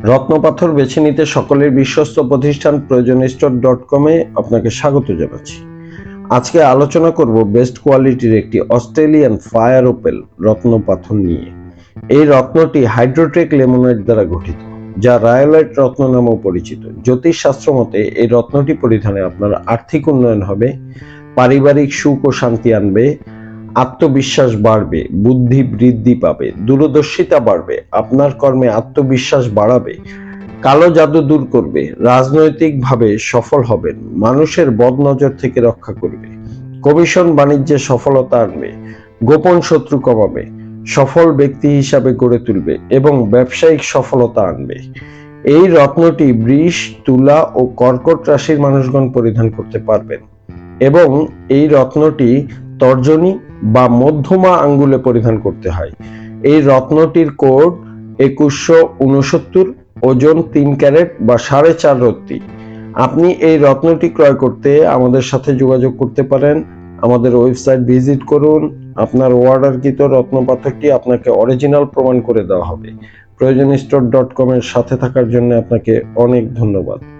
রত্নপাথর বেছে নিতে সকলের বিশ্বস্ত প্রতিষ্ঠান প্রয়োজন স্টোর ডট কমে আপনাকে স্বাগত জানাচ্ছি। আজকে আলোচনা করব বেস্ট কোয়ালিটির একটি অস্ট্রেলিয়ান ফায়ার ওপেল রত্নপাথর নিয়ে। এই রত্নটি হাইড্রোটেক লেমোনাইট দ্বারা গঠিত, যা রায়োলাইট রত্ন নামেও পরিচিত। জ্যোতিষশাস্ত্র মতে, এই রত্নটি পরিধানে আপনার আর্থিক উন্নয়ন হবে, পারিবারিক সুখ ও শান্তি আনবে আত্মবিশ্বাস বাড়বে, বুদ্ধি বৃদ্ধি পাবে, দূরদর্শিতা বাড়বে, আপনার কর্মে আত্মবিশ্বাস বাড়াবে, কালো জাদু দূর করবে, রাজনৈতিকভাবে সফল হবেন, মানুষের বদনজর থেকে রক্ষা করবে, কমিশন বাণিজ্যে সফলতা আনবে, গোপন শত্রু কমাবে, সফল ব্যক্তি হিসাবে গড়ে তুলবে এবং ব্যবসায়িক সফলতা আনবে। এই রত্নটি বৃষ, তুলা ও কর্কট রাশির মানুষগণ পরিধান করতে পারবেন এবং এই রত্নটি তর্জনী বা মধ্যমা আঙ্গুলে পরিধান করতে হয়। এই রত্নটির কোড একুশশো উনসত্তর ওজন তিন ক্যারেট বা সাড়ে চার রত্তি। আপনি এই রত্নটি ক্রয় করতে আমাদের সাথে যোগাযোগ করতে পারেন। আমাদের ওয়েবসাইট ভিজিট করুন। আপনার অর্ডারকৃত রত্নপাথরটি আপনাকে অরিজিনাল প্রমাণ করে দেওয়া হবে। প্রয়োজন স্টোর ডট কমের সাথে থাকার জন্য আপনাকে অনেক ধন্যবাদ।